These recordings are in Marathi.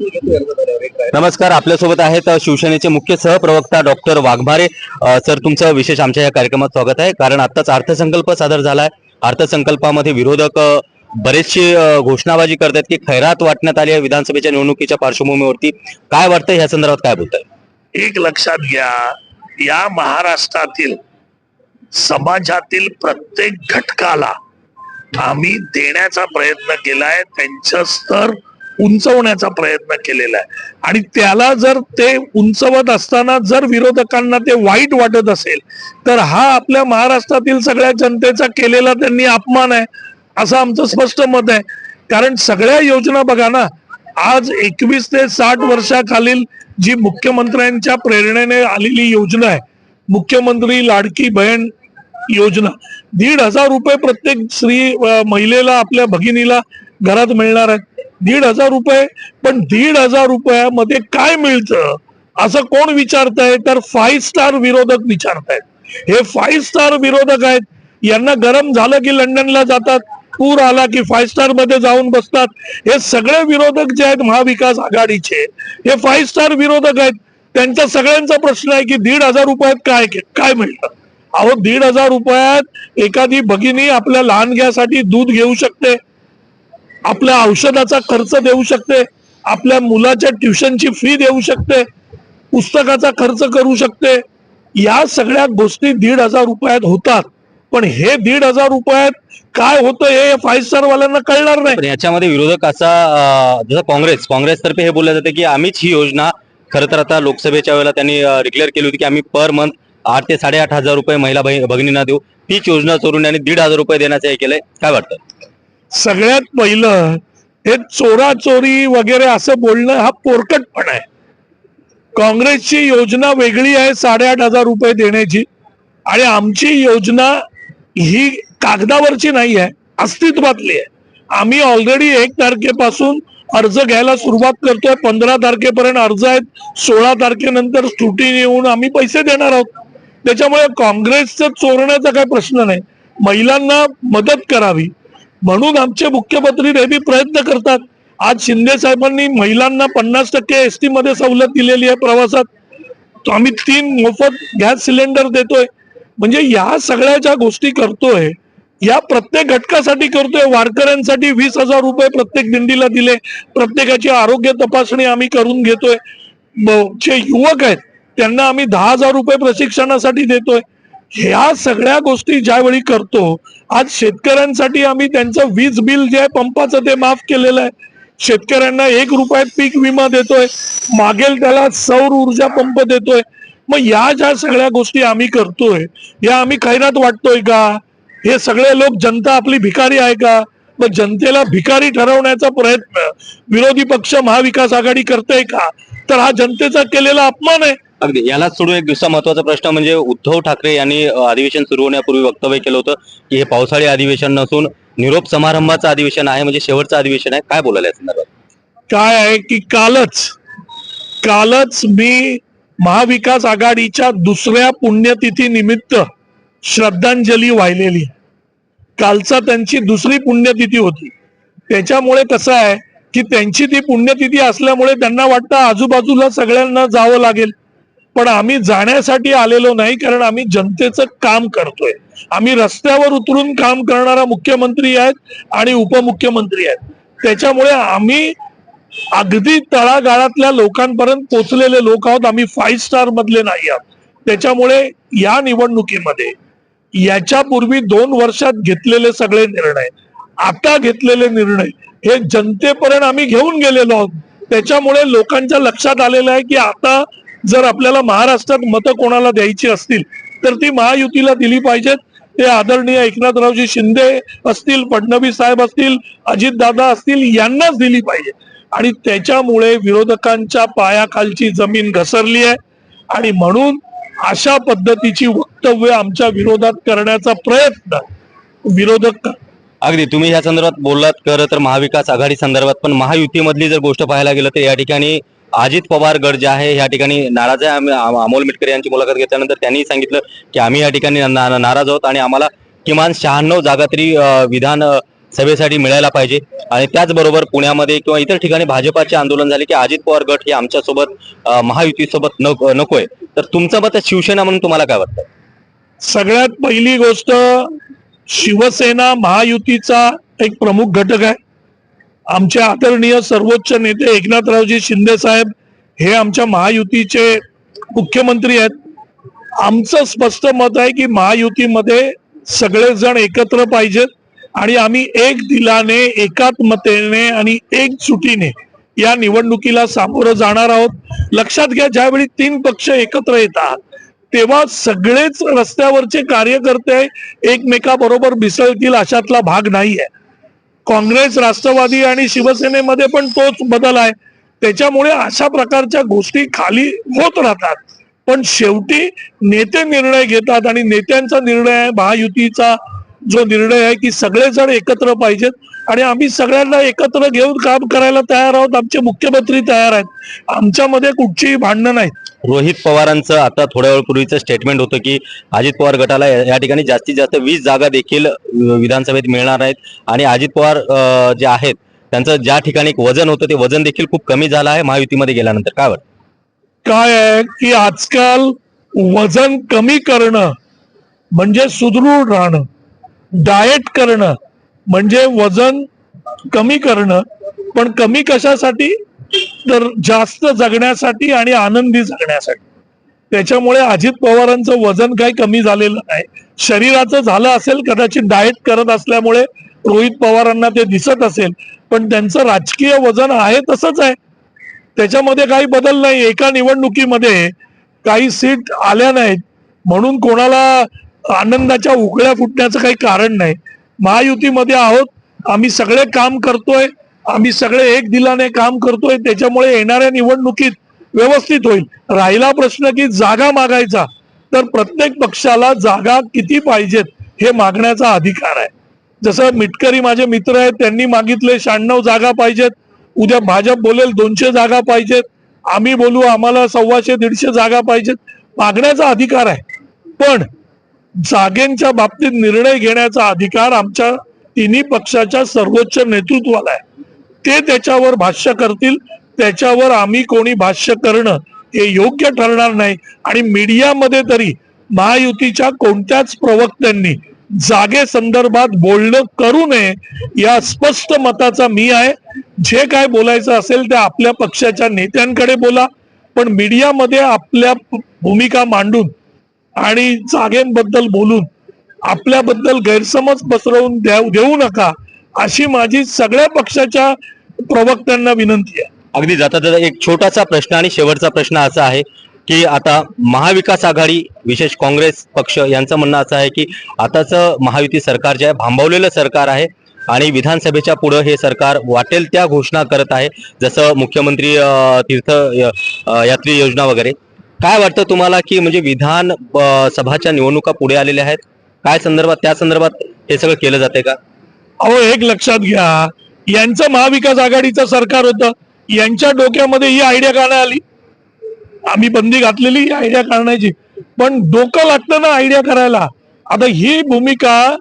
नमस्कार आपल्यासोबत आहेत शिवसेनेचे मुख्य सहप्रवक्ता डॉक्टर वाघमारे. सर तुमचं विशेष आमच्या या कार्यक्रमात स्वागत आहे. कारण आताच अर्थसंकल्प सादर झालाय. अर्थसंकल्पामध्ये विरोधक बरेचशी घोषणाबाजी करतात की खैरात वाटण्यात आली आहे विधानसभेच्या निवडणुकीच्या पार्श्वभूमीवरती. काय वाटतं ह्या संदर्भात काय बोलताय? एक लक्षात घ्या या महाराष्ट्रातील समाजातील प्रत्येक घटकाला आम्ही देण्याचा प्रयत्न केलाय. त्यांचं स्तर उंचवण्याचा प्रयत्न केलेला आहे. आणि त्याला जर ते उंचवत असताना जर विरोधकांना ते वाईट वाटत असेल तर हा आपल्या महाराष्ट्रातील सगळ्या जनतेचा केलेला त्यांनी अपमान आहे असं आमचं स्पष्ट मत आहे. कारण सगळ्या योजना बघा ना आज एकवीस ते साठ वर्षाखालील जी मुख्यमंत्र्यांच्या प्रेरणेने आलेली योजना आहे मुख्यमंत्री लाडकी बहीण योजना दीड हजार रुपये प्रत्येक स्त्री महिलेला आपल्या भगिनीला घरात मिळणार आहे. दीड हजार रुपये पण दीड हजार रुपयामध्ये काय मिळतं? असं कोण विचारताय? तर फाईव्ह स्टार विरोधक विचारतायत. हे फाईव्ह स्टार विरोधक आहेत. यांना गरम झालं की लंडनला जातात. पूर आला की फाईव्ह स्टारमध्ये जाऊन बसतात. हे सगळे विरोधक जे आहेत महाविकास आघाडीचे हे फाईव्ह स्टार विरोधक आहेत. त्यांचा सगळ्यांचा प्रश्न आहे की दीड हजार रुपयात काय काय मिळतं? अहो दीड हजार रुपयात एखादी भगिनी आपल्या लहानग्यासाठी दूध घेऊ शकते. आपल्या औषधाचा खर्च देऊ शकते आपल्या मुलाच्या ट्युशनची फी देऊ शकते पुस्तकाचा खर्च करू शकते. या सगळ्या गोष्टी दीड हजार रुपयात होतात. पण हे दीड हजार रुपयात काय होतं हे फाईव्ह स्टार वाल्यांना कळणार नाही. याच्यामध्ये विरोधक असा जसं काँग्रेस काँग्रेसतर्फे हे बोललं जातं की आम्हीच ही योजना खरं तर आता लोकसभेच्या वेळेला त्यांनी डिक्लेअर केली होती की आम्ही पर मंथ आठ ते साडेआठ हजार रुपये महिला भगिनींना देऊ. तीच योजना चोरून आणि दीड हजार रुपये देण्याचं हे केलंय. काय वाटतं? सगळ्यात पहिलं हे चोरा चोरी वगैरे असं बोलणं हा पोरकटपणा आहे. काँग्रेसची योजना वेगळी आहे साडेआठ हजार रुपये देण्याची. आणि आमची योजना ही कागदावरची नाही आहे अस्तित्वातली आहे. आम्ही ऑलरेडी एक तारखेपासून अर्ज घ्यायला सुरुवात करतोय. पंधरा तारखेपर्यंत अर्ज आहेत. सोळा तारखेनंतर स्क्रुटिनी येऊन आम्ही पैसे देणार आहोत. त्याच्यामुळे काँग्रेसचं चोरण्याचा काही प्रश्न नाही. महिलांना मदत करावी. म्हणून आमचे मुख्यमंत्री नेहमी प्रयत्न करतात. आज शिंदे साहेबांनी महिलांना पन्नास टक्के एस टी मध्ये सवलत दिलेली आहे प्रवासात. तो आम्ही तीन मोफत गॅस सिलेंडर देतोय. म्हणजे या सगळ्या ज्या गोष्टी करतोय या प्रत्येक घटकासाठी करतोय. वारकऱ्यांसाठी वीस हजार रुपये प्रत्येक दिंडीला दिले. प्रत्येकाची आरोग्य तपासणी आम्ही करून घेतोय. जे युवक आहेत त्यांना आम्ही दहा हजार रुपये प्रशिक्षणासाठी देतोय. ह्या सगळ्या गोष्टी ज्यावेळी करतो आज शेतकऱ्यांसाठी आम्ही त्यांचं वीज बिल जे आहे पंपाचं ते माफ केलेलं आहे. शेतकऱ्यांना एक रुपयात पीक विमा देतोय मागेल त्याला सौर ऊर्जा पंप देतोय. मग या ज्या सगळ्या गोष्टी आम्ही करतोय या आम्ही खैरात वाटतोय का? हे सगळे लोक जनता आपली भिकारी आहे का? मग जनतेला भिकारी ठरवण्याचा प्रयत्न विरोधी पक्ष महाविकास आघाडी करते का? तर हा जनतेचा केलेला अपमान आहे. अगदी. यालाच सोडून एक दुसरा महत्त्वाचा प्रश्न म्हणजे उद्धव ठाकरे यांनी अधिवेशन सुरू होण्यापूर्वी वक्तव्य केलं होतं की हे पावसाळी अधिवेशन नसून निरोप समारंभाचं अधिवेशन आहे म्हणजे शेवटचं अधिवेशन आहे. काय बोलायला या संदर्भात? काय आहे की कालच कालच मी महाविकास आघाडीच्या दुसऱ्या पुण्यतिथी निमित्त श्रद्धांजली वाहिलेली. कालचा त्यांची दुसरी पुण्यतिथी होती. त्याच्यामुळे कसं आहे की त्यांची ती पुण्यतिथी असल्यामुळे त्यांना वाटतं आजूबाजूला सगळ्यांना जावं लागेल. पण आम्ही जाण्यासाठी आलेलो नाही कारण आम्ही जनतेचं काम करतोय. आम्ही रस्त्यावर उतरून काम करणारा मुख्यमंत्री आहेत आणि उपमुख्यमंत्री आहेत. त्याच्यामुळे आम्ही अगदी तळागाळातल्या लोकांपर्यंत पोचलेले लोक आहोत. आम्ही फाईव्ह स्टार मधले नाही आहोत. त्याच्यामुळे या निवडणुकीमध्ये याच्यापूर्वी दोन वर्षात घेतलेले सगळे निर्णय आता घेतलेले निर्णय हे जनतेपर्यंत आम्ही घेऊन गेलेलो आहोत. त्याच्यामुळे लोकांच्या लक्षात आलेलं आहे की आता जर आपल्याला महाराष्ट्रात मतं कोणाला द्यायची असतील तर ती महायुतीला दिली पाहिजेत. ते आदरणीय एकनाथरावजी शिंदे असतील फडणवीस साहेब असतील अजितदादा असतील यांनाच दिली पाहिजे. आणि त्याच्यामुळे विरोधकांच्या पायाखालची जमीन घसरली आहे. आणि म्हणून अशा पद्धतीची वक्तव्य आमच्या विरोधात करण्याचा प्रयत्न विरोधक अगदी. तुम्ही या संदर्भात बोललात खरं तर महाविकास आघाडी संदर्भात पण महायुतीमधली जर गोष्ट पाहायला गेलं तर या ठिकाणी अजित पवार गड जे आहे या ठिकाणी नाराज आहे. आम्ही- अमोल मिटकर यांची मुलाखत घेतल्यानंतर त्यांनी सांगितलं की आम्ही या ठिकाणी नाराज आहोत आणि आम्हाला किमान शहाण्णव जागा तरी विधान सभेसाठी मिळायला पाहिजे. आणि त्याचबरोबर पुण्यामध्ये किंवा इतर ठिकाणी भाजपाचे आंदोलन झाले की अजित पवार गट हे आमच्यासोबत महायुतीसोबत नको नकोय. तर तुमचं मत शिवसेना म्हणून तुम्हाला काय वाटतं? सगळ्यात पहिली गोष्ट शिवसेना महायुतीचा एक प्रमुख घटक आहे. आमचे आदरणीय सर्वोच्च नेते एकनाथरावजी शिंदे साहेब हे आमच्या महायुतीचे मुख्यमंत्री आहेत. आमचं स्पष्ट मत आहे की महायुतीमध्ये सगळेजण एकत्र पाहिजेत आणि आम्ही एक दिलाने एकात्मतेने आणि एक सुटीने या निवडणुकीला सामोरं जाणार आहोत. लक्षात घ्या ज्यावेळी तीन पक्ष एकत्र येतात तेव्हा सगळेच रस्त्यावरचे कार्यकर्ते एकमेकाबरोबर मिसळतील अशातला भाग नाही आहे काँग्रेस राष्ट्रवादी आणि शिवसेनेमध्ये पण तोच बदल आहे. त्याच्यामुळे अशा प्रकारच्या गोष्टी खाली होत राहतात. पण शेवटी नेते निर्णय घेतात आणि नेत्यांचा निर्णय आहे महायुतीचा जो निर्णय आहे की सगळेजण एकत्र पाहिजेत. आणि आम्ही सगळ्यांना एकत्र घेऊन काम करायला तयार आहोत. आमचे मुख्यमंत्री तयार आहेत. आमच्यामध्ये कुठचीही भांडणं नाहीत. रोहित पवारांचं आता थोड्या वेळपूर्वीचं स्टेटमेंट होतं की अजित पवार गटाला या ठिकाणी जास्तीत जास्त वीस जागा देखील विधानसभेत मिळणार आहेत. आणि अजित पवार जे आहेत त्यांचं ज्या ठिकाणी एक वजन होतं ते वजन देखील खूप कमी झालं आहे महायुतीमध्ये गेल्यानंतर. काय वाटतं? काय आहे की आजकाल वजन कमी करणं म्हणजे सुदृढ राहणं डाएट करणं म्हणजे वजन कमी करणं पण कमी कशासाठी? तर जास्त जगण्यासाठी आणि आनंदी जगण्यासाठी. त्याच्यामुळे अजित पवारांचं वजन काही कमी झालेलं नाही. शरीराचं झालं असेल कदाचित डाएट करत असल्यामुळे रोहित पवारांना ते दिसत असेल. पण त्यांचं राजकीय वजन आहे तसंच आहे. त्याच्यामध्ये काही बदल नाही. एका निवडणुकीमध्ये काही सीट आल्या नाहीत. म्हणून कोणाला आनंदाच्या उकळ्या फुटण्याचं काही कारण नाही. महायुतीमध्ये आहोत. आम्ही सगळे काम करतोय. आम्ही सगळे एक दिलाने काम करतोय त्याच्यामुळे येणाऱ्या निवडणुकीत व्यवस्थित होईल. राहिला प्रश्न की जागा मागायचा तर प्रत्येक पक्षाला जागा किती पाहिजेत हे मागण्याचा अधिकार आहे. जसं मिटकरी माझे मित्र आहेत त्यांनी मागितले शहाण्णव जागा पाहिजेत उद्या भाजप बोलेल दोनशे जागा पाहिजेत आम्ही बोलू आम्हाला सव्वाशे दीडशे जागा पाहिजेत मागण्याचा अधिकार आहे. पण जागेंच्या बाबतीत निर्णय घेण्याचा अधिकार आमच्या तिन्ही पक्षाच्या सर्वोच्च नेतृत्वाला आहे. ते त्याच्यावर भाष्य करतील त्याच्यावर आम्ही कोणी भाष्य करणं हे योग्य ठरणार नाही. आणि मीडियामध्ये तरी महायुतीच्या कोणत्याच प्रवक्त्यांनी जागे संदर्भात बोलणं करू नये या स्पष्ट मताचा मी आहे. जे काय बोलायचं असेल ते आपल्या पक्षाच्या नेत्यांकडे बोला पण मीडियामध्ये आपल्या भूमिका मांडून आणि जागेंबद्दल बोलून आपल्याबद्दल गैरसमज पसरवून देऊ देऊ नका अशी माझी सगळ्या पक्षाच्या प्रवक्त्यांना विनंती आहे. अगदी जाता जाता एक छोटासा प्रश्न आणि शेवटचा प्रश्न असा आहे की आता महाविकास आघाडी विशेष काँग्रेस पक्ष यांचं म्हणणं असं आहे की आताच महायुती सरकार जे आहे भांबवलेलं सरकार आहे आणि विधानसभेच्या पुढे हे सरकार वाटेल त्या घोषणा करत आहे जसं मुख्यमंत्री तीर्थ यात्री योजना वगैरे. काय वाटतं तुम्हाला की म्हणजे विधान सभाच्या निवडणुका पुढे आलेल्या आहेत? काय संदर्भात त्या संदर्भात हे सगळं केलं जाते का? अहो एक लक्षात घ्या यांचं महाविकास आघाडीचं सरकार होतं. यांच्या डोक्यामध्ये ही आयडिया काढण्यात आली. आम्ही बंदी घातलेली ही आयडिया काढण्याची. पण डोकं लागतं ना आयडिया करायला. आता ही भूमिका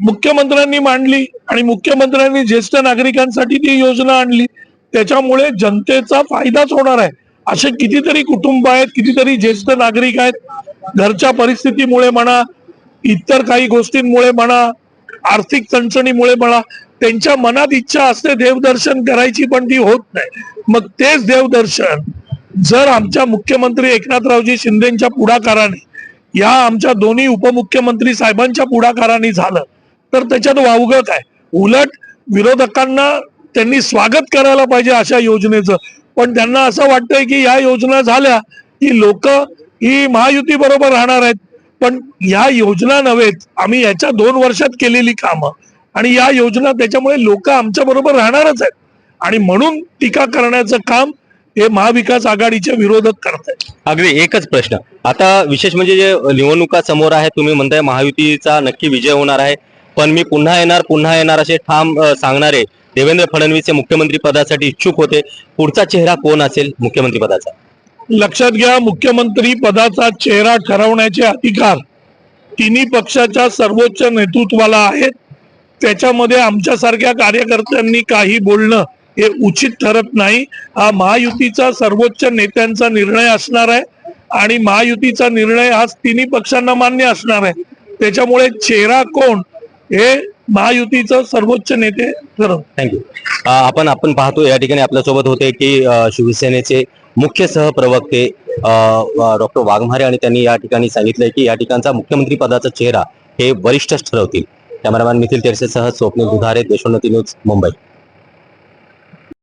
मुख्यमंत्र्यांनी मांडली आणि मुख्यमंत्र्यांनी ज्येष्ठ नागरिकांसाठी ती योजना आणली. त्याच्यामुळे जनतेचा फायदाच होणार आहे. असे कितीतरी कुटुंब आहेत कितीतरी ज्येष्ठ नागरिक आहेत. घरच्या परिस्थितीमुळे म्हणा इतर काही गोष्टींमुळे म्हणा आर्थिक चणचणीमुळे म्हणा त्यांच्या मनात इच्छा असते देवदर्शन करायची पण ती होत नाही. मग तेच देवदर्शन जर आमच्या मुख्यमंत्री एकनाथरावजी शिंदेच्या पुढाकाराने या आमच्या दोन्ही उपमुख्यमंत्री साहेबांच्या पुढाकाराने झालं तर त्याच्यात वावगं काय? उलट विरोधकांना त्यांनी स्वागत करायला पाहिजे अशा योजनेचं. पण त्यांना असं वाटतंय की या योजना झाल्या की लोक ही महायुती बरोबर राहणार आहेत. पण या योजना नव्हेत. आम्ही याच्या दोन वर्षात केलेली कामं. आणि या योजना त्याच्यामुळे लोक आमच्या बरोबर राहणारच आहेत. आणि म्हणून टीका करण्याचं काम हे महाविकास आघाडीचे विरोधक करत आहेत अगदी एकच प्रश्न. आता विशेष म्हणजे जे निवडणुका समोर आहे तुम्ही म्हणताय महायुतीचा नक्की विजय होणार आहे. पण मी पुन्हा येणार पुन्हा येणार असे ठाम सांगणारे देवेंद्र फडणवीस हे मुख्यमंत्री पदासाठी इच्छुक होते. पुढचा चेहरा कोण असेल मुख्यमंत्री पदाचा? लक्षात घ्या मुख्यमंत्री पदाचा चेहरा ठरवण्याचे अधिकार तिन्ही पक्षाच्या सर्वोच्च नेतृत्वाला आहेत. त्याच्यामध्ये आमच्यासारख्या कार्यकर्त्यांनी काही बोलणं हे उचित ठरत नाही. हा महायुतीचा सर्वोच्च नेत्यांचा निर्णय असणार आहे. आणि महायुतीचा निर्णय आज तिन्ही पक्षांना मान्य असणार आहे. त्याच्यामुळे चेहरा कोण हे महायुतीचं सर्वोच्च नेते ठरव. थँक्यू आपण आपण पाहतो या ठिकाणी आपल्यासोबत होते की शिवसेनेचे मुख्य सहप्रवक्ते डॉक्टर वाघमारे आणि त्यांनी या ठिकाणी सांगितलंय की या ठिकाणचा मुख्यमंत्री पदाचा चेहरा हे वरिष्ठच ठरवतील. कॅमेरामॅन मिथिल तेरसेसह स्वप्नील दुधारे देशोन्नती न्यूज मुंबई.